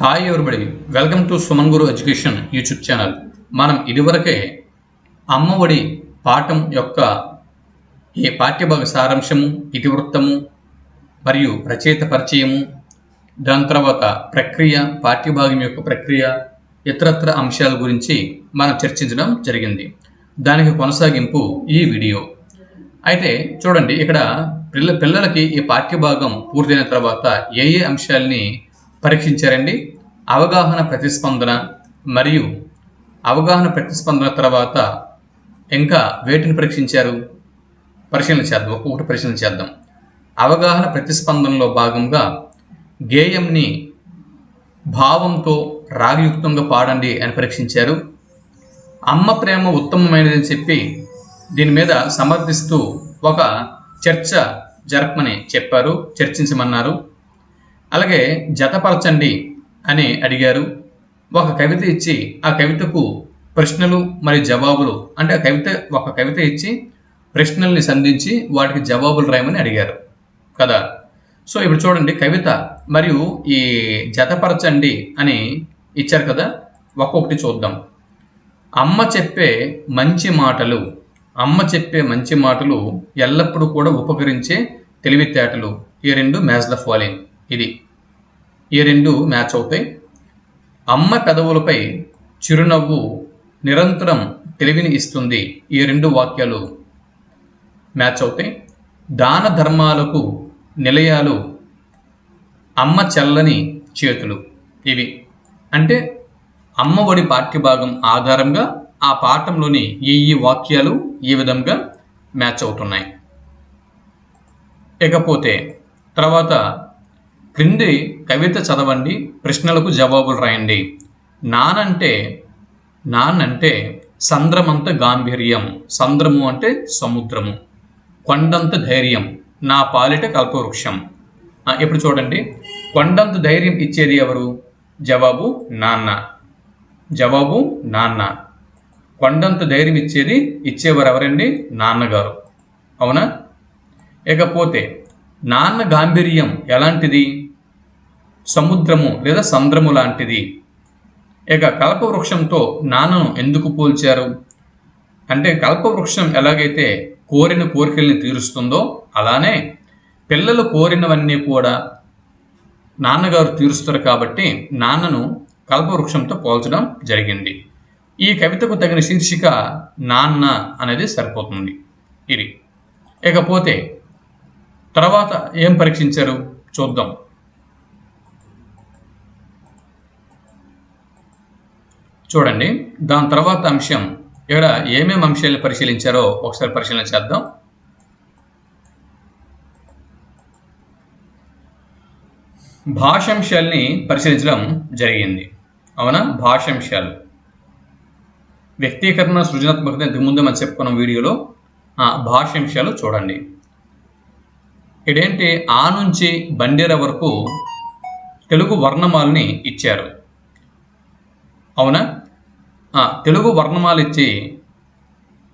Hi everybody welcome to Suman Guru education YouTube channel మనం ఇదివరకే అమ్మఒడి పాఠం యొక్క ఏ పాఠ్యభాగ సారాంశము ఇతివృత్తము మరియు రచయిత పరిచయము దాని తర్వాత ప్రక్రియ పాఠ్యభాగం యొక్క ప్రక్రియ ఇతరత్ర అంశాల గురించి మనం చర్చించడం జరిగింది. దానికి కొనసాగింపు ఈ వీడియో. అయితే చూడండి ఇక్కడ పిల్ల పిల్లలకి ఈ పాఠ్యభాగం పూర్తయిన తర్వాత ఏ ఏ అంశాలని పరీక్షించారండి. అవగాహన ప్రతిస్పందన మరియు అవగాహన ప్రతిస్పందన తర్వాత ఇంకా వేటిని పరీక్షించారు? పరిశీలన చేద్దాం. ఒక్కొక్కటి పరిశీలన చేద్దాం. అవగాహన ప్రతిస్పందనలో భాగంగా గేయంని భావంతో రాగయుక్తంగా పాడండి అని పరీక్షించారు. అమ్మ ప్రేమ ఉత్తమమైనదని చెప్పి దీని మీద సమర్థిస్తూ ఒక చర్చ జరపమని చెప్పారు. చర్చించమన్నారు. అలాగే జతపరచండి అని అడిగారు. ఒక కవిత ఇచ్చి ఆ కవితకు ప్రశ్నలు మరియు జవాబులు అంటే ఆ కవిత ఒక కవిత ఇచ్చి ప్రశ్నల్ని సంధించి వాటికి జవాబులు రాయమని అడిగారు. కదా? సో ఇప్పుడు చూడండి కవిత మరియు ఈ జతపరచండి అని ఇచ్చారు కదా? ఒక్కొక్కటి చూద్దాం. అమ్మ చెప్పే మంచి మాటలు అమ్మ చెప్పే మంచి మాటలు ఎల్లప్పుడూ కూడా ఉపకరించే తెలివితేటలు. ఈ రెండు మ్యాజ్ ద ఫాలోయింగ్ ఇది. ఈ రెండు మ్యాచ్ అవుతాయి. అమ్మ పెదవులపై చిరునవ్వు నిరంతరం తెలివిని ఇస్తుంది. ఈ రెండు వాక్యాలు మ్యాచ్ అవుతాయి. దాన ధర్మాలకు నిలయాలు అమ్మ చల్లని చేతులు ఇవి. అంటే అమ్మ ఒడి పాఠ్యభాగం ఆధారంగా ఆ పాఠంలోని ఈ ఈ వాక్యాలు ఈ విధంగా మ్యాచ్ అవుతున్నాయి. ఇకపోతే తర్వాత క్రింది కవిత చదవండి ప్రశ్నలకు జవాబులు రాయండి. నానంటే నానంటే సంద్రమంత గాంభీర్యం. సంద్రము అంటే సముద్రము. కొండంత ధైర్యం. నా పాలిట కల్పవృక్షం. ఇప్పుడు చూడండి. కొండంత ధైర్యం ఇచ్చేది ఎవరు? జవాబు నాన్న. జవాబు నాన్న. కొండంత ధైర్యం ఇచ్చేది ఇచ్చేవారు ఎవరండి నాన్నగారు. అవునా? ఇకపోతే నాన్న గాంభీర్యం ఎలాంటిది? సముద్రము లేదా సంద్రము లాంటిది. ఇక కల్పవృక్షంతో నాన్నను ఎందుకు పోల్చారు? అంటే కల్పవృక్షం ఎలాగైతే కోరిన కోరికల్ని తీరుస్తుందో అలానే పిల్లలు కోరినవన్నీ కూడా నాన్నగారు తీరుస్తారు కాబట్టి నాన్నను కల్పవృక్షంతో పోల్చడం జరిగింది. ఈ కవితకు తగిన శీర్షిక నాన్న అనేది సరిపోతుంది. ఇది. ఇకపోతే తర్వాత ఏం పరీక్షించారు? చూద్దాం. చూడండి. దాని తర్వాత అంశం. ఇక్కడ ఏమేమి అంశాలను పరిశీలించారో ఒకసారి పరిశీలన చేద్దాం. భాషాంశాల్ని పరిశీలించడం జరిగింది. అవునా? భాషాంశాలు. వ్యక్తీకరణ సృజనాత్మకత ఇంతకుముందే మనం చెప్పుకున్న వీడియోలో ఆ భాషాంశాలు చూడండి. ఇదేంటి ఆ నుంచి బండేర వరకు తెలుగు వర్ణమాలని ఇచ్చారు. అవునా? తెలుగు వర్ణమాలు ఇచ్చి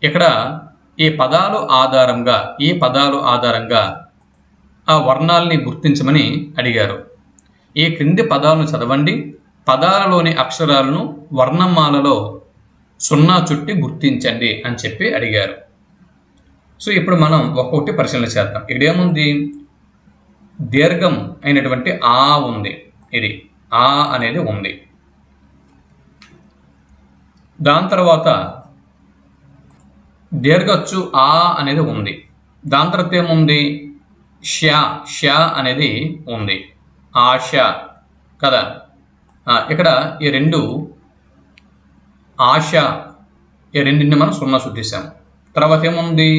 ఇక్కడ ఈ పదాలు ఆధారంగా ఈ పదాలు ఆధారంగా ఆ వర్ణాలని గుర్తించమని అడిగారు. ఈ క్రింది పదాలను చదవండి. పదాలలోని అక్షరాలను వర్ణమాలలో సున్నా చుట్టి గుర్తించండి అని చెప్పి అడిగారు. సో ఇప్పుడు మనం ఒక్కొక్కటి పరిశీలన చేద్దాం. ఇక్కడేముంది దీర్ఘం అయినటువంటి ఆ ఉంది. ఇది ఆ అనేది ఉంది. దాని తర్వాత దీర్ఘచ్చు ఆ అనేది ఉంది. దాని తర్వాత ఏముంది? ష ష అనేది ఉంది. ఆశ కదా? ఇక్కడ ఈ రెండు ఆశ ఈ రెండింటిని మనం సున్నా శుద్ధిస్తాం తర్వాత ఏముంది?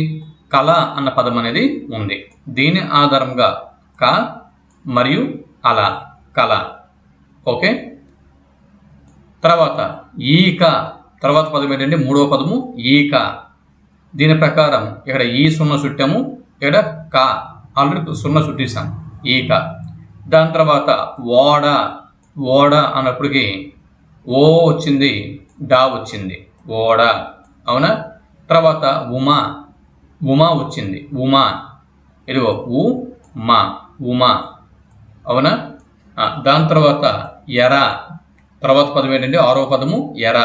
కళ అన్న పదం అనేది ఉంది. దీని ఆధారంగా క మరియు అల కళ. ఓకే? తర్వాత ఈక తర్వాత పదం ఏంటంటే మూడవ పదము ఈక. దీని ప్రకారం ఇక్కడ ఈ సున్న చుట్టాము ఇక్కడ క. ఆల్రెడీ సున్న చుట్టేసాం ఈక. దాని తర్వాత ఓడ ఓడ అన్నప్పటికీ ఓ వచ్చింది డా వచ్చింది ఓడ. అవునా? తర్వాత ఉమా ఉమా వచ్చింది ఉమా. ఇదిగో ఉ మా ఉమా. అవునా? దాని తర్వాత ఎర. తర్వాత పదం ఏంటంటే ఆరో పదము ఎర.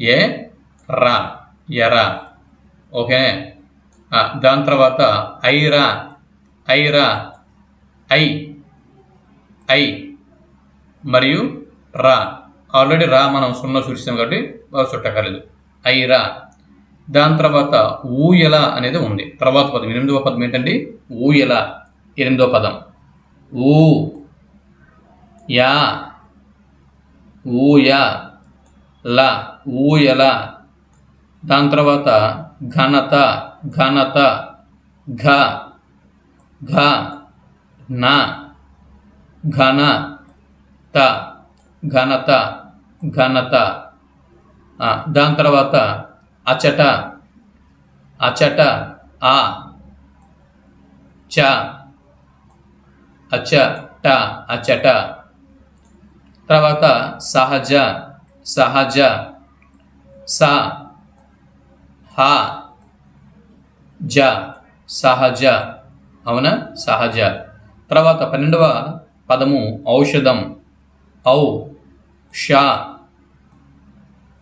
ఏ? రా. ఎరా. ఓకే. దాని తర్వాత ఐరా. ఐరా. ఐ. ఐ. మరియు రా. ఆల్రెడీ రా మనం సున్నా సూచిస్తాం కాబట్టి చుట్టకలేదు ఐరా. దాని తర్వాత ఊయల అనేది ఉంది. తర్వాత పదం. ఎనిమిదవ పదం ఏంటండి? ఊయల. ఎనిమిదవ పదం. ఊ. యా. ఊయా. ల ఊయల. దాని తర్వాత ఘనత ఘనత ఘ ఘ న ఘన త ఘనత ఘనత. దాని తర్వాత అచట అచట ఆ చ అచట అచట. తర్వాత సహజ సహజ స హ జ సహజ. అవునా? సహజ. తర్వాత పన్నెండవ పదము ఔషధం. ఔ ష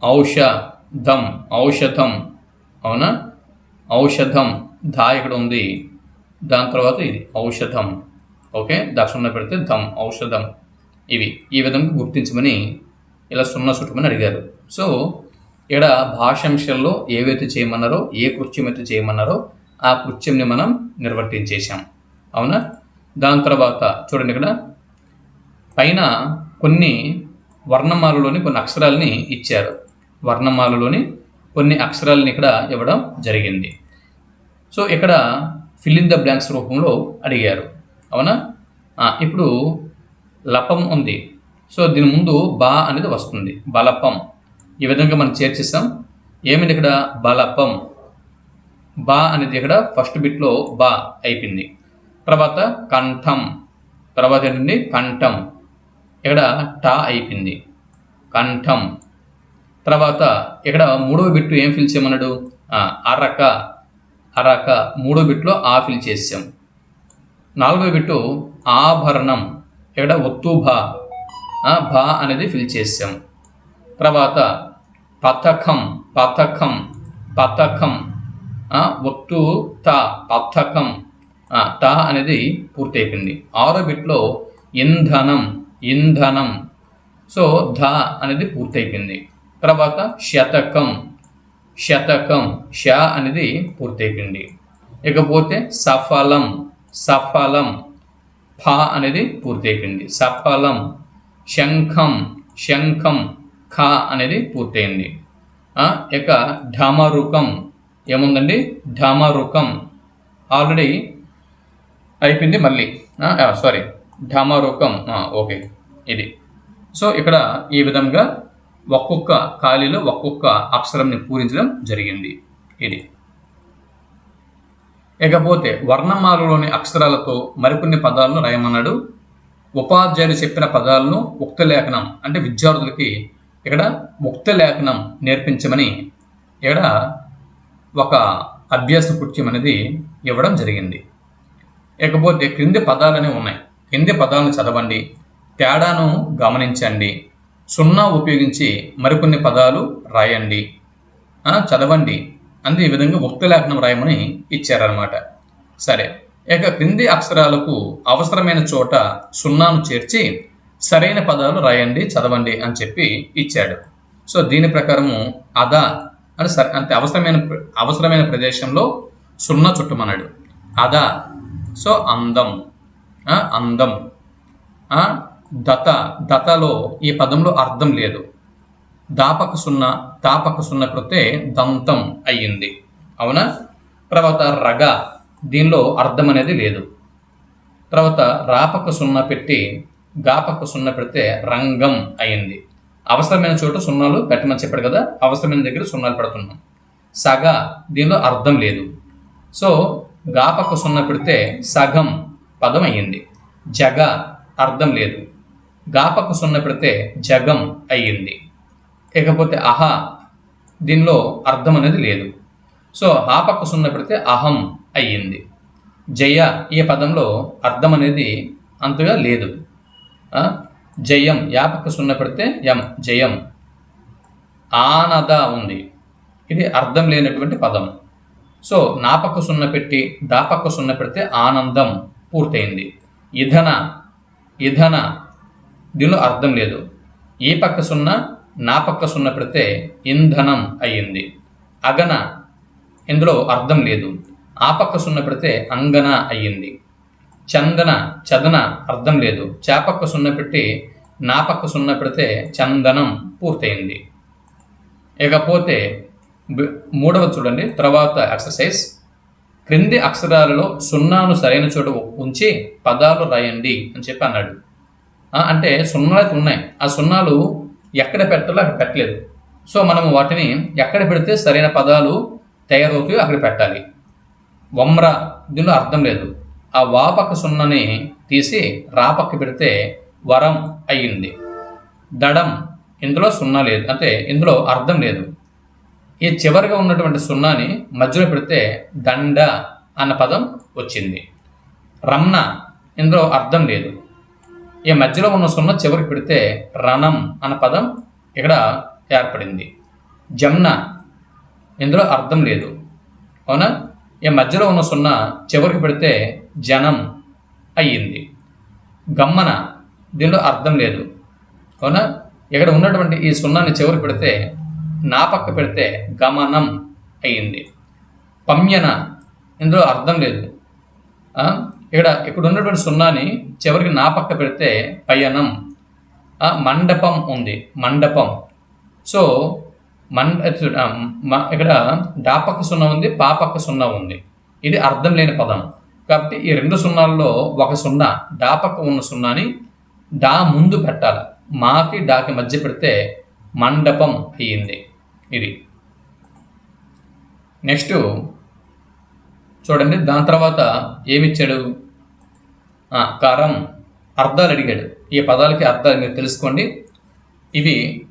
ఔషధం. ఔషధం. అవునా? ఔషధం. ధా ఇక్కడ ఉంది. దాని తర్వాత ఇది ఔషధం. ఓకే? దక్షిణ పెడితే ధం ఔషధం. ఇవి. ఈ విధంగా గుర్తించమని ఇలా సున్నా చుట్టుమని అడిగారు. సో ఇక్కడ భాషాంశాల్లో ఏవైతే చేయమన్నారో ఏ కృత్యం అయితే చేయమన్నారో ఆ కృత్యంని మనం నిర్వర్తించేశాం అవునా? దాని తర్వాత చూడండి ఇక్కడ. పైన కొన్ని వర్ణమాలలోని కొన్ని అక్షరాలని ఇచ్చారు. వర్ణమాలలోని కొన్ని అక్షరాలని ఇక్కడ ఇవ్వడం జరిగింది. సో ఇక్కడ ఫిల్ ఇన్ ద బ్లాంక్స్ రూపంలో అడిగారు. అవునా? ఇప్పుడు లపం ఉంది. సో దీని ముందు బా అనేది వస్తుంది. బలపం. ఈ విధంగా మనం చేర్చిస్తాం ఏమిటి ఇక్కడ? బలపం. బా అనేది ఇక్కడ ఫస్ట్ బిట్లో బా అయిపోయింది. తర్వాత కంఠం. తర్వాత ఏంటండి? కంఠం. ఇక్కడ టా అయిపోయింది. కంఠం. తర్వాత ఇక్కడ మూడవ బిట్టు ఏం ఫిల్ చేయమన్నాడు? అరక. అరక. మూడో బిట్లో ఆ ఫిల్ చేసాం. నాలుగో బిట్టు ఆభరణం. ఇక్కడ ఒత్తు భా అనేది ఫిల్ చేసాం తర్వాత పథకం పథకం పథకం ఒత్తు త పథకం త అనేది పూర్తయిపోయింది. ఆరో బిట్లో ఇంధనం ఇంధనం. సో ధ అనేది పూర్తయిపోయింది. తర్వాత శతకం శతకం ష అనేది పూర్తయిపోయింది. ఇకపోతే సఫలం సఫలం ఫ అనేది పూర్తయిపోయింది. సఫలం శంఖం శంఖం ఖ అనేది పూర్తయింది. ఇక ఢమరుకం ఏముందండి? ఢమరుకం. ఆల్రెడీ అయిపోయింది మళ్ళీ. సారీ ఢమరుకం. ఓకే. ఇది. సో ఇక్కడ ఈ విధంగా ఒక్కొక్క ఖాళీలో ఒక్కొక్క అక్షరంని పూరించడం జరిగింది. ఇది. ఇకపోతే వర్ణమాలలోని అక్షరాలతో మరికొన్ని పదాలను రాయమన్నాడు ఉపాధ్యాయులు చెప్పిన పదాలను ఉక్త లేఖనం అంటే విద్యార్థులకి ఇక్కడ ముక్త లేఖనం నేర్పించమని ఇక్కడ ఒక అభ్యాస కృత్యం అనేది ఇవ్వడం జరిగింది. ఇకపోతే క్రింది పదాలనే ఉన్నాయి. కింది పదాలను చదవండి తేడాను గమనించండి సున్నా ఉపయోగించి మరికొన్ని పదాలు రాయండి చదవండి. అంటే ఈ విధంగా ఉక్త లేఖనం రాయమని ఇచ్చారనమాట సరే. ఇక క్రింది అక్షరాలకు అవసరమైన చోట సున్నాను చేర్చి సరైన పదాలు రాయండి చదవండి అని చెప్పి ఇచ్చాడు. సో దీని ప్రకారము అదా అని సరే అంతే అవసరమైన ప్ర- అవసరమైన ప్రదేశంలో సున్నా చుట్టమన్నాడు అదా. సో అందం. అందం. దత. దతలో ఈ పదంలో అర్థం లేదు. దాపక సున్నా తాపక సున్నా కృతే దంతం అయ్యింది. అవునా? తర్వాత రగ. దీనిలో అర్థం అనేది లేదు. తర్వాత రాపక సున్నా పెట్టి గాపక సున్నా పెడితే రంగం అయింది. అవసరమైన చోట సున్నాలు పెట్టమని చెప్పాడు కదా అవసరమైన దగ్గర సున్నాలు పెడుతున్నాం. సగ దీనిలో అర్థం లేదు. సో గాపక సున్నా పెడితే సగం పదం అయ్యింది. జగ అర్థం లేదు. గాపక సున్నా పెడితే జగం అయ్యింది. ఇకపోతే అహ దీనిలో అర్థం అనేది లేదు. సో హాపక్క సున్న పెడితే అహం అయ్యింది. జయ ఈ పదంలో అర్థం అనేది అంతగా లేదు. జయం యాపక సున్న పెడితే యం జయం. ఆనద ఉంది. ఇది అర్థం లేనటువంటి పదం. సో నాపక్క సున్న పెట్టి దాపక్క సున్న పెడితే ఆనందం పూర్తయింది. ఇధన ఇధన. దీనిలో అర్థం లేదు. ఈ పక్క సున్న నా పక్క సున్న పెడితే ఇంధనం అయ్యింది. అగన. ఇందులో అర్థం లేదు. ఆ పక్క సున్న పెడితే అంగన అయ్యింది. చందన చదన అర్థం లేదు. చేపక్క సున్న పెట్టి నా పక్క సున్న పెడితే చందనం పూర్తయింది. ఇకపోతే మూడవ చూడండి. తర్వాత ఎక్సర్సైజ్. క్రింది అక్షరాలలో సున్నాను సరైన చోట ఉంచి పదాలు రాయండి అని చెప్పి అన్నాడు. అంటే సున్నాలు అయితే ఉన్నాయి. ఆ సున్నాలు ఎక్కడ పెట్టాలో అక్కడ పెట్టలేదు. సో మనం వాటిని ఎక్కడ పెడితే సరైన పదాలు తయారవుతాయో అక్కడ పెట్టాలి. వమ్ర దీనిలో అర్థం లేదు. ఆ వాపక్క సున్నని తీసి రాపక్క పెడితే వరం అయ్యింది. దడం ఇందులో సున్నా లేదు. అంటే ఇందులో అర్థం లేదు. ఈ చివరిగా ఉన్నటువంటి సున్నాని మధ్యలో పెడితే దండ అన్న పదం వచ్చింది. రమ్న ఇందులో అర్థం లేదు. ఈ మధ్యలో ఉన్న సున్న చివరికి పెడితే రణం అన్న పదం ఇక్కడ ఏర్పడింది. జమ్న ఇందులో అర్థం లేదు. అవునా? ఈ మధ్యలో ఉన్న సున్నా చివరికి పెడితే జనం అయ్యింది. గమ్మన దీనిలో అర్థం లేదు. అవునా? ఇక్కడ ఉన్నటువంటి ఈ సున్నాని చివరికి పెడితే నా పక్క పెడితే గమనం అయ్యింది. పమ్యన ఇందులో అర్థం లేదు. ఇక్కడ ఇక్కడ ఉన్నటువంటి సున్నాని చివరికి నా పక్క పెడితే పయనం. మండపం ఉంది. మండపం. సో మన్ ఇక్కడ డాపక్క సున్నా ఉంది పాపక్క సున్నా ఉంది. ఇది అర్థం లేని పదం. కాబట్టి ఈ రెండు సున్నాల్లో ఒక సున్నా డాపక్క ఉన్న సున్నాని డా ముందు పెట్టాలి. మాకి డాకి మధ్య పెడితే మండపం అయ్యింది ఇది. నెక్స్ట్ చూడండి దాని తర్వాత ఏమిచ్చాడు? ఆ, కరం. అర్థాలు అడిగాడు. ఈ పదాలకి అర్థాలు మీరు తెలుసుకోండి. ఇవి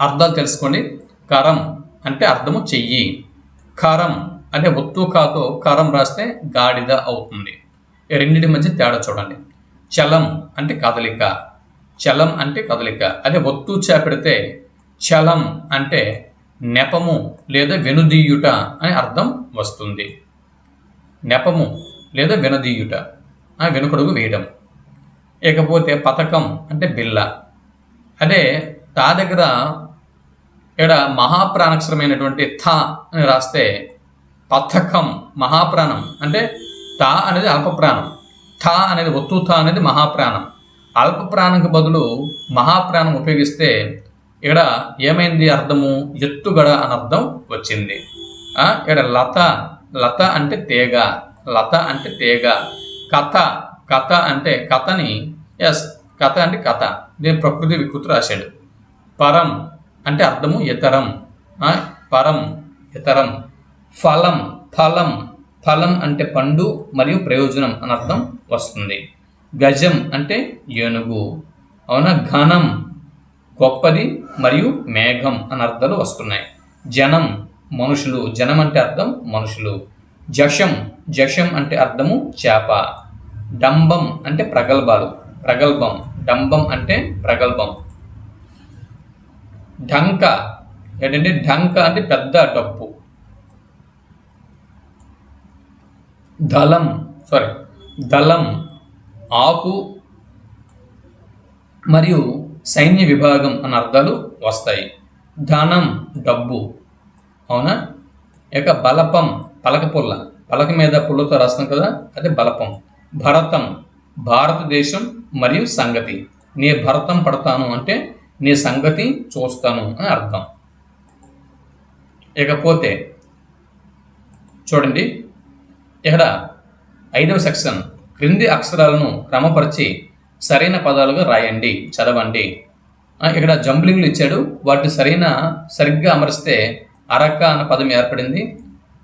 అర్థాలు తెలుసుకోండి. కరం అంటే అర్థము చెయ్యి. కరం అంటే ఒత్తు కాతో కరం రాస్తే గాడిద అవుతుంది. రెండింటి మధ్య తేడా చూడండి. చలం అంటే కదలిక. చలం అంటే కదలిక. అదే ఒత్తు చేపెడితే చలం అంటే నెపము లేదా వెనుదీయుట అని అర్థం వస్తుంది. నెపము లేదా వినదీయుట. వెనుకడుగు వేయడం. ఇకపోతే పథకం అంటే బిల్ల. అదే తా దగ్గర ఇక్కడ మహాప్రాణక్షరమైనటువంటి థ అని రాస్తే పథకం మహాప్రాణం. అంటే థ అనేది అల్పప్రాణం. థ అనేది ఒత్తు థ అనేది మహాప్రాణం. అల్ప ప్రాణంకి బదులు మహాప్రాణం ఉపయోగిస్తే ఇక్కడ ఏమైంది అర్థము? ఎత్తుగడ అని అర్థం వచ్చింది. ఇక్కడ లత లత అంటే తేగ లత అంటే తేగ. కథ కథ అంటే కథని ఎస్ కథ అంటే కథ. దీని ప్రకృతి వికృతి రాశాడు. పరం అంటే అర్థము ఇతరం ఆ, పరం ఇతరం ఫలం ఫలం. ఫలం అంటే పండు మరియు ప్రయోజనం అని అర్థం వస్తుంది. గజం అంటే ఏనుగు. అవునా? ఘనం గొప్పది మరియు మేఘం అని అర్థాలు వస్తున్నాయి. జనం మనుషులు. జనం అంటే అర్థం మనుషులు. జషం జషం అంటే అర్థము చేప. డంబం అంటే ప్రగల్భాలు. ప్రగల్భం. డంబం అంటే ప్రగల్భం. ఢంక. ఏంటంటే ఢంక అంటే పెద్ద డప్పు. దళం సారీ దళం ఆకు మరియు సైన్య విభాగం అన్న అర్థాలు వస్తాయి. ధనం డబ్బు. అవునా? ఇక బలపం పలక పుల్ల పలక మీద పుల్లతో రాస్తాం కదా అదే బలపం. భరతం భారతదేశం మరియు సంగతి. నీ భరతం పడతాను అంటే నీ సంగతి చూస్తాను అని అర్థం. ఇకపోతే చూడండి ఇక్కడ ఐదవ సెక్షన్ క్రింది అక్షరాలను క్రమపరిచి సరైన పదాలుగా రాయండి చదవండి. ఇక్కడ జంబ్లింగ్లు ఇచ్చాడు. వాటిని సరైన సరిగ్గా అమరిస్తే అరక్క అన్న పదం ఏర్పడింది.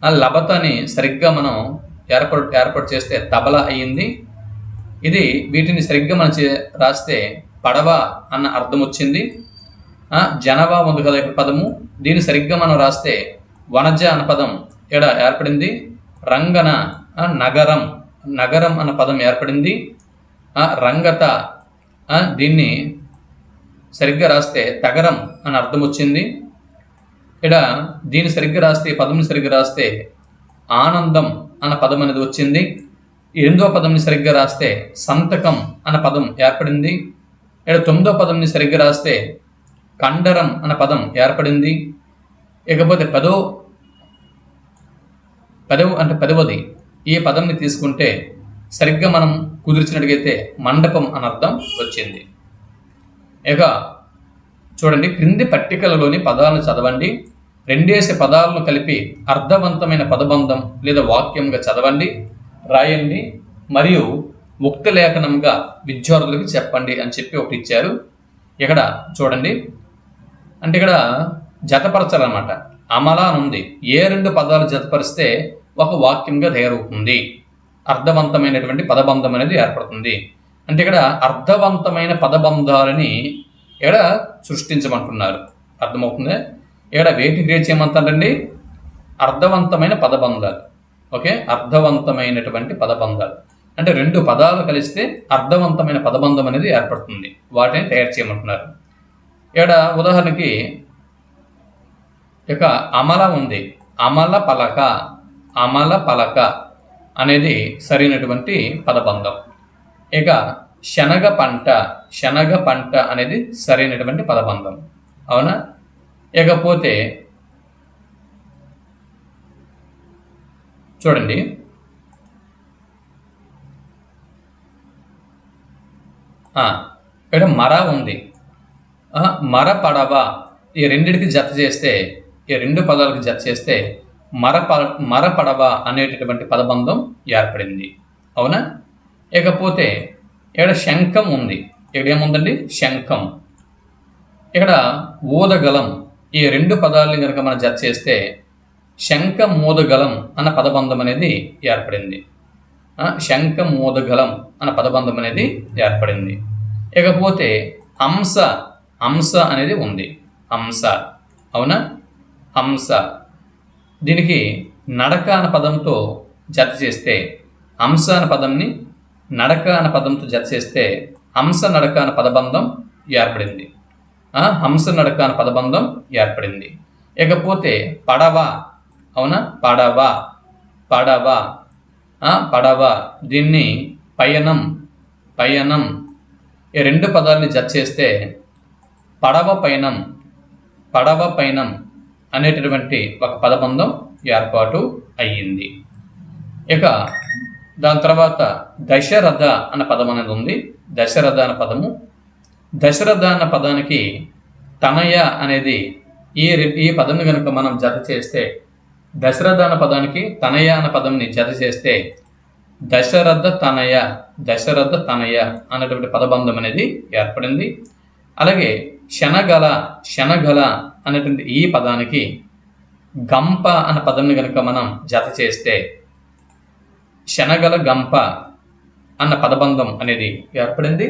ఆ లబతని సరిగ్గా మనం ఏర్పాటు ఏర్పాటు చేస్తే తబల అయ్యింది. ఇది వీటిని సరిగ్గా మనం చే రాస్తే పడవ అన్న అర్థం వచ్చింది ఆ, జనవా ఉంది కదా ఇక్కడ పదము దీన్ని సరిగ్గా మనం రాస్తే వనజ అన్న పదం ఇక్కడ ఏర్పడింది? రంగన నగరం నగరం అన్న పదం ఏర్పడింది. రంగత దీన్ని సరిగ్గా రాస్తే తగరం అని అర్థం వచ్చింది ఇక్కడ దీన్ని సరిగ్గా రాస్తే పదంని సరిగ్గా రాస్తే ఆనందం అన్న పదం అనేది వచ్చింది. ఎనిమిదో పదంని సరిగ్గా రాస్తే సంతకం అన్న పదం ఏర్పడింది. ఇక్కడ తొమ్మిదో పదంని సరిగ్గా రాస్తే కండరం అన్న పదం ఏర్పడింది. ఇకపోతే పదో పదవ అంటే పదవది ఈ పదంని తీసుకుంటే సరిగ్గా మనం కుదిర్చినట్టుగైతే మండపం అని అర్థం వచ్చింది. ఇక చూడండి క్రింది పట్టికలలోని పదాలను చదవండి. రెండేసి పదాలను కలిపి అర్థవంతమైన పదబంధం లేదా వాక్యంగా చదవండి. రాయండి. మరియు ఉక్త లేఖనంగా విద్యార్థులకు చెప్పండి అని చెప్పి ఒకటి ఇచ్చారు. ఇక్కడ చూడండి. అంటే ఇక్కడ జతపరచాలన్నమాట. అమల అని ఉంది. ఏ రెండు పదాలు జతపరిస్తే ఒక వాక్యంగా తయారవుతుంది. అర్థవంతమైనటువంటి పదబంధం అనేది ఏర్పడుతుంది. అంటే ఇక్కడ అర్థవంతమైన పదబంధాలని ఇక్కడ సృష్టించమంటున్నారు. అర్థమవుతుంది? ఇక్కడ వేటి క్రియేట్ చేయమంటారండి అర్థవంతమైన పదబంధాలు. ఓకే? అర్థవంతమైనటువంటి పదబంధాలు. అంటే రెండు పదాలు కలిస్తే అర్థవంతమైన పదబంధం అనేది ఏర్పడుతుంది. వాటిని తయారు చేయమంటున్నారు. ఇక్కడ ఉదాహరణకి ఇక అమల ఉంది. అమల పలక అమల పలక అనేది సరైనటువంటి పదబంధం. ఇక శనగ పంట శనగ పంట అనేది సరైనటువంటి పదబంధం. అవునా? ఇకపోతే చూడండి. ఇక్కడ మర ఉంది. మర పడవ. ఈ రెండిటికి జత చేస్తే ఈ రెండు పదాలకు జత చేస్తే మర ప మర పడవ అనేటటువంటి పదబంధం ఏర్పడింది. అవునా? ఇకపోతే ఇక్కడ శంఖం ఉంది. ఇక్కడ ఏముందండి? శంఖం. ఇక్కడ ఊదగలం. ఈ రెండు పదాలని కనుక మనం జత చేస్తే శంఖ మూదగలం అన్న పదబంధం అనేది ఏర్పడింది. శంఖ మూదగలం అన్న పదబంధం అనేది ఏర్పడింది. ఇకపోతే హంస హంస అనేది ఉంది. హంస. అవునా? హంస. దీనికి నడక అన్న పదంతో జత చేస్తే హంస అన్న పదంని నడక అన్న పదంతో జత చేస్తే హంస నడక అన్న పదబంధం ఏర్పడింది. హంస నడక అన్న పదబంధం ఏర్పడింది. ఇకపోతే పడవ. అవునా? పడవ. పడవ. పడవ. దీన్ని పయనం. పయనం. ఈ రెండు పదాలని జత చేస్తే పడవ పయనం పడవ పయనం అనేటటువంటి ఒక పదబంధం ఏర్పాటు అయ్యింది. ఇక దాని తర్వాత దశరథ అన్న పదం అనేది ఉంది. దశరథ అన్న పదము. దశరథ అన్న పదానికి తనయ అనేది ఈ ఈ పదం కనుక మనం జత చేస్తే దశరథ అన్న పదానికి తనయ అన్న పదంని జత చేస్తే దశరథ తనయ దశరథ తనయ అనేటువంటి పదబంధం అనేది ఏర్పడింది. అలాగే శనగల శనగల అనేటువంటి ఈ పదానికి గంప అనే పదంని కనుక మనం జత చేస్తే శనగల గంప అన్న పదబంధం అనేది ఏర్పడింది.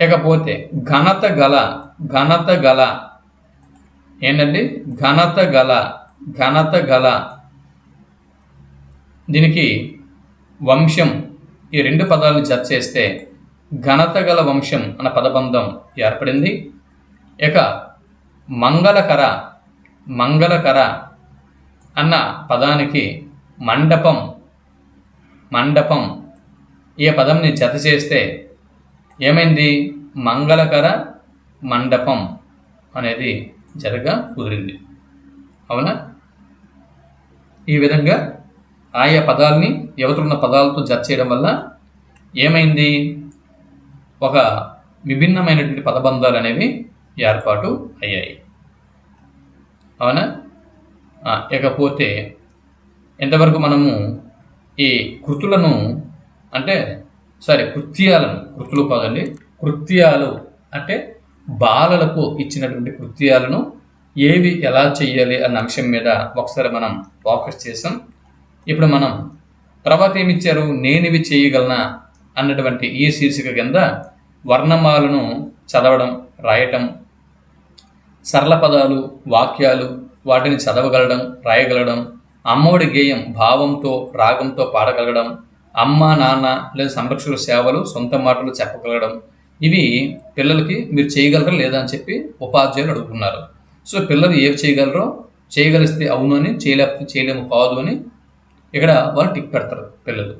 ఇకపోతే ఘనత గల ఘనత గల ఏంటండి? ఘనత గల ఘనత గల దీనికి వంశం ఈ రెండు పదాలను జత చేస్తే ఘనత గల వంశం అన్న పదబంధం ఏర్పడింది. ఇక మంగళకర మంగళకర అన్న పదానికి మండపం మండపం ఈ పదంని జత చేస్తే ఏమైంది? మంగళకర మండపం అనేది జరగ కుదిరింది. అవునా? ఈ విధంగా ఆయా పదాలని యువతలున్న పదాలతో జత చేయడం వల్ల ఏమైంది? ఒక విభిన్నమైనటువంటి పదబంధాలు అనేవి ఏర్పాటు అయ్యాయి. అవునా? ఇకపోతే ఎంతవరకు మనము ఈ కృతులను అంటే సారీ కృత్యాలను కృతులు కాదండి కృత్యాలు అంటే బాలలకు ఇచ్చినటువంటి కృత్యాలను ఏవి ఎలా చేయాలి అన్న అంశం మీద ఒకసారి మనం ఫోకస్ చేసాం. ఇప్పుడు మనం తర్వాత ఏమిచ్చారు ఇచ్చారు నేను ఇవి చేయగలనా? అన్నటువంటి ఈ శీర్షిక కింద వర్ణమాలను చదవడం రాయటం. సరళ పదాలు వాక్యాలు వాటిని చదవగలడం రాయగలడం. అమ్మఒడి గేయం భావంతో రాగంతో పాడగలగడం. అమ్మ నాన్న లేదా సంరక్షకుల సేవలు సొంత మాటలు చెప్పగలగడం. ఇవి పిల్లలకి మీరు చేయగలరా లేదా అని చెప్పి ఉపాధ్యాయులు అడుగుతున్నారు. సో పిల్లలు ఏవి చేయగలరో చేయగలిస్తే అవును అని చేయలేకపోతే చేయలేము కాదు అని ఇక్కడ వాళ్ళు టిక్ పెడతారు పిల్లలు.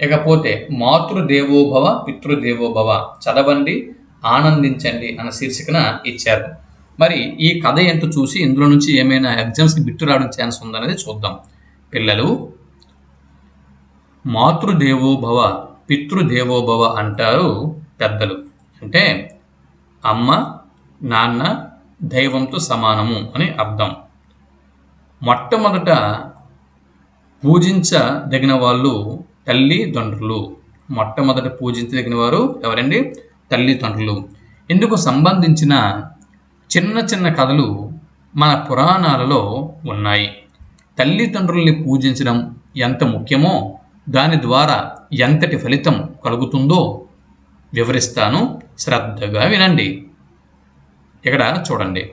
ఇకపోతే మాతృదేవోభవ పితృదేవోభవ చదవండి ఆనందించండి అన్న శీర్షికన ఇచ్చారు. మరి ఈ కథ ఎంత చూసి ఇందులో నుంచి ఏమైనా ఎగ్జామ్స్కి బిట్టు రావడం ఛాన్స్ ఉందనేది చూద్దాం. పిల్లలు మాతృదేవోభవ పితృదేవోభవ అంటారు పెద్దలు. అంటే అమ్మ నాన్న దైవంతో సమానము అని అర్థం. మొట్టమొదట పూజించదగిన వాళ్ళు తల్లిదండ్రులు మొట్టమొదట పూజించదగిన వారు ఎవరండి? తల్లిదండ్రులు ఇందుకు సంబంధించిన చిన్న చిన్న కథలు మన పురాణాలలో ఉన్నాయి. తల్లిదండ్రుల్ని పూజించడం ఎంత ముఖ్యమో దాని ద్వారా ఎంతటి ఫలితం కలుగుతుందో వివరిస్తాను. శ్రద్ధగా వినండి. ఇక్కడ చూడండి.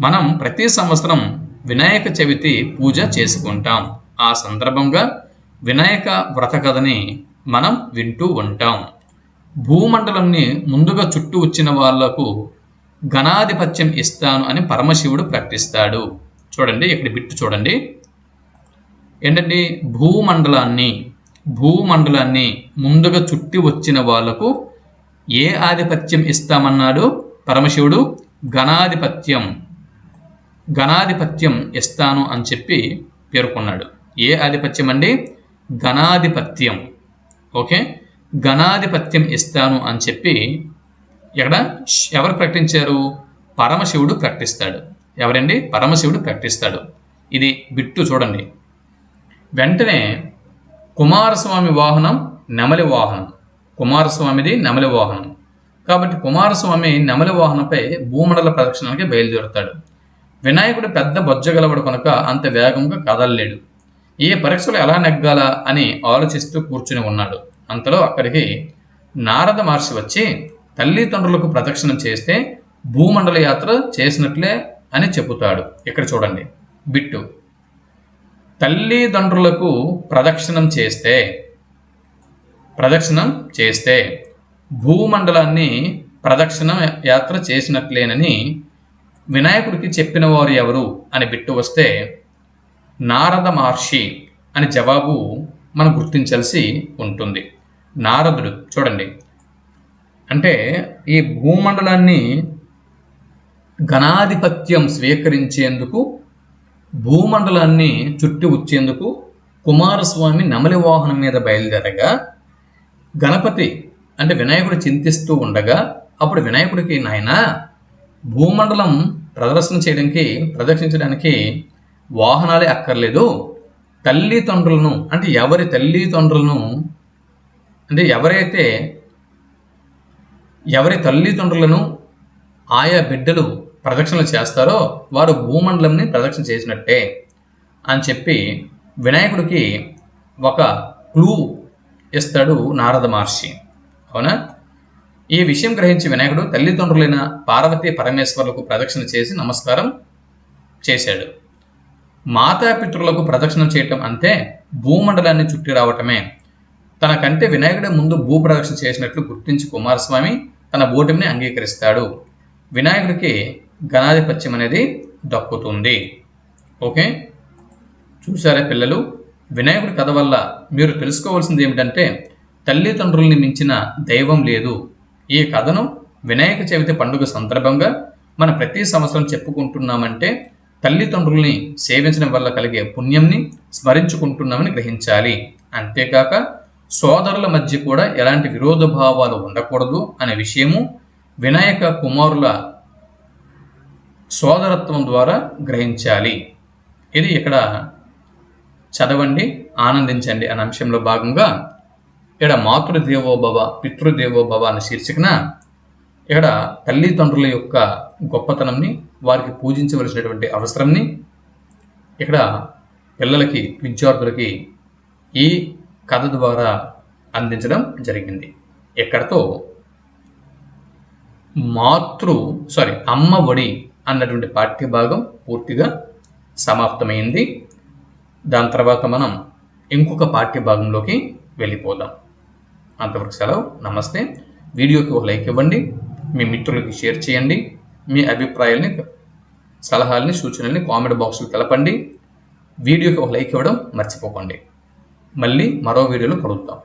మనం ప్రతి సంవత్సరం వినాయక చవితి పూజ చేసుకుంటాం. ఆ సందర్భంగా వినాయక వ్రత కథని మనం వింటూ ఉంటాం. భూమండలంని ముందుగా చుట్టూ వచ్చిన వాళ్ళకు ఘనాధిపత్యం ఇస్తాను అని పరమశివుడు ప్రకటిస్తాడు. చూడండి ఇక్కడ బిట్టు చూడండి. ఏంటంటే భూమండలాన్ని భూమండలాన్ని ముందుగా చుట్టి వచ్చిన వాళ్ళకు ఏ ఆధిపత్యం ఇస్తామన్నాడు పరమశివుడు? ఘనాధిపత్యం. ఘనాధిపత్యం ఇస్తాను అని చెప్పి పేర్కొన్నాడు. ఏ ఆధిపత్యం అండి? ఘనాధిపత్యం. ఓకే? ఘనాధిపత్యం ఇస్తాను అని చెప్పి ఇక్కడ ఎవరు ప్రకటించారు? పరమశివుడు ప్రకటిస్తాడు. ఎవరండి? పరమశివుడు ప్రకటిస్తాడు. ఇది బిట్టు చూడండి. వెంటనే కుమారస్వామి వాహనం నెమలి వాహనం. కుమారస్వామిది నెమలి వాహనం. కాబట్టి కుమారస్వామి నెమలి వాహనంపై భూమండల ప్రదక్షిణానికి బయలుదేరుతాడు. వినాయకుడు పెద్ద బొజ్జగలవాడు కనుక అంత వేగంగా కదలలేడు. ఏ పరీక్షలు ఎలా నెగ్గాలా అని ఆలోచిస్తూ కూర్చుని ఉన్నాడు. అంతలో అక్కడికి నారద మహర్షి వచ్చి తల్లిదండ్రులకు ప్రదక్షిణం చేస్తే భూమండల యాత్ర చేసినట్లే అని చెబుతాడు. ఇక్కడ చూడండి. బిట్టు. తల్లిదండ్రులకు ప్రదక్షిణం చేస్తే ప్రదక్షిణం చేస్తే భూమండలాన్ని ప్రదక్షిణం యాత్ర చేసినట్లేనని వినాయకుడికి చెప్పిన వారు ఎవరు అని బిట్టు వస్తే నారద మహర్షి అని జవాబు మనం గుర్తించాల్సి ఉంటుంది. నారదుడు చూడండి. అంటే ఈ భూమండలాన్ని గణాధిపత్యం స్వీకరించేందుకు భూమండలాన్ని చుట్టి వచ్చేందుకు కుమారస్వామి నమలి వాహనం మీద బయలుదేరగా గణపతి అంటే వినాయకుడు చింతిస్తూ ఉండగా అప్పుడు వినాయకుడికి నాయనా భూమండలం ప్రదర్శన చేయడానికి ప్రదర్శించడానికి వాహనాలే అక్కర్లేదు. తల్లిదండ్రులను అంటే ఎవరి తల్లిదండ్రులను అంటే ఎవరైతే ఎవరి తల్లిదండ్రులను ఆయా బిడ్డలు ప్రదక్షిణలు చేస్తారో వారు భూమండలంని ప్రదక్షిణ చేసినట్టే అని చెప్పి వినాయకుడికి ఒక క్లూ ఇస్తాడు నారద మహర్షి. అవునా? ఈ విషయం గ్రహించి వినాయకుడు తల్లిదండ్రులైన పార్వతీ పరమేశ్వరులకు ప్రదక్షిణ చేసి నమస్కారం చేశాడు. మాతాపితృలకు ప్రదక్షిణ చేయటం అంతే భూమండలాన్ని చుట్టి రావటమే. తన కంటే వినాయకుడే ముందు భూ ప్రదక్షిణ చేసినట్లు గుర్తించి కుమారస్వామి తన ఓటమిని అంగీకరిస్తాడు. వినాయకుడికి గణాధిపత్యం అనేది దక్కుతుంది. ఓకే? చూసారా పిల్లలు? వినాయకుడి కథ వల్ల మీరు తెలుసుకోవాల్సింది ఏమిటంటే తల్లిదండ్రుల్ని మించిన దైవం లేదు. ఈ కథను వినాయక చవితి పండుగ సందర్భంగా మన ప్రతి సంవత్సరం చెప్పుకుంటున్నామంటే తల్లిదండ్రుల్ని సేవించడం వల్ల కలిగే పుణ్యంని స్మరించుకుంటున్నామని గ్రహించాలి. అంతేకాక సోదరుల మధ్య కూడా ఎలాంటి విరోధ భావాలు ఉండకూడదు అనే విషయము వినాయక కుమారుల సోదరత్వం ద్వారా గ్రహించాలి. ఇది ఇక్కడ చదవండి ఆనందించండి అనే అంశంలో భాగంగా ఇక్కడ మాతృదేవోభవ పితృదేవోభవ అనే శీర్షికన ఇక్కడ తల్లిదండ్రుల యొక్క గొప్పతనంని వారికి పూజించవలసినటువంటి అవసరంని ఇక్కడ పిల్లలకి విద్యార్థులకి ఈ కథ ద్వారా అందించడం జరిగింది. ఇక్కడతో మాతృ సారీ అమ్మ ఒడి అన్నటువంటి పాఠ్యభాగం పూర్తిగా సమాప్తమైంది. దాని తర్వాత మనం ఇంకొక పాఠ్య భాగంలోకి వెళ్ళిపోదాం. అంతవరకు సెలవు. నమస్తే. వీడియోకి ఒక లైక్ ఇవ్వండి. మీ మిత్రులకి షేర్ చేయండి. మీ అభిప్రాయాల్ని సలహాలని సూచనల్ని కామెంట్ బాక్స్లో తెలపండి. వీడియోకి ఒక లైక్ ఇవ్వడం మర్చిపోకండి. మళ్ళీ మరో వీడియోలో కలుద్దాం.